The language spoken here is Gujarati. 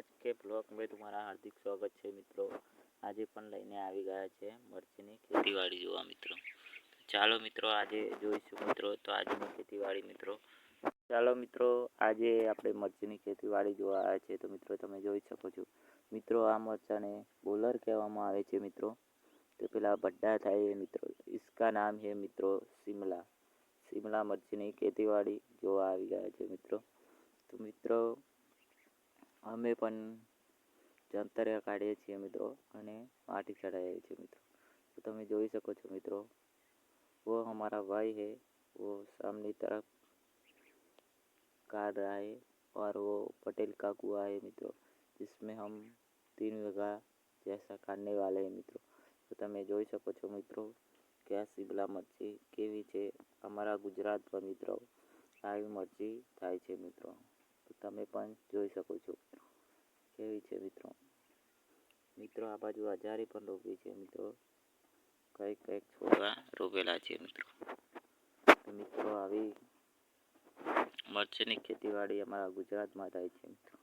આજ કે બ્લોક મેં તમારા હાર્દિક સ્વાગત છે મિત્રો. આજે પણ લઈને આવી ગયા છે મરચીની ખેતીવાડી જોવા મિત્રો. ચાલો મિત્રો આજે જોઈશું મિત્રો. તો આજની ખેતીવાડી મિત્રો. ચાલો મિત્રો, આજે આપણે મરચીની ખેતીવાડી જોવા આવ્યા છે તો મિત્રો, તમે જોઈ શકો છો. મિત્રો, આ મરચાને બોલર કહેવામાં આવે છે મિત્રો. તો પેલા બડ્ડા થાય એ મિત્રો. ઇસકા નામ છે મિત્રો શિમલા શિમલા મરચીની ખેતીવાડી જોવા આવી ગયા છે મિત્રો. તો મિત્રો અમે પણ જંતરે કાઢીએ છીએ મિત્રો અને માટી ચડાવીએ છીએ મિત્રો. તો તમે જોઈ શકો છો મિત્રો, વો હમારા ભાઈ હે, વો સામની તરફ काट रहा है और वो पटेल का कुआ है मित्रों जिसमें हम तीन वीघा जैसा કાઢને વાલે મિત્રો. તો તમે જોઈ શકો છો મિત્રો કે આ મરચી કેવી છે અમારા ગુજરાતમાં મિત્રો. આવી મરચી થાય છે મિત્રો. તો તમે પણ જોઈ શકો છો. કેવી છે મિત્રો? મિત્રો, આ બાજુ હજારી પણ રોપી છે મિત્રો. કંઈક કંઈક છોડવા રોપેલા છે મિત્રો. મિત્રો, આવી મરચીની ખેતીવાડી અમારા ગુજરાતમાં થાય છે મિત્રો.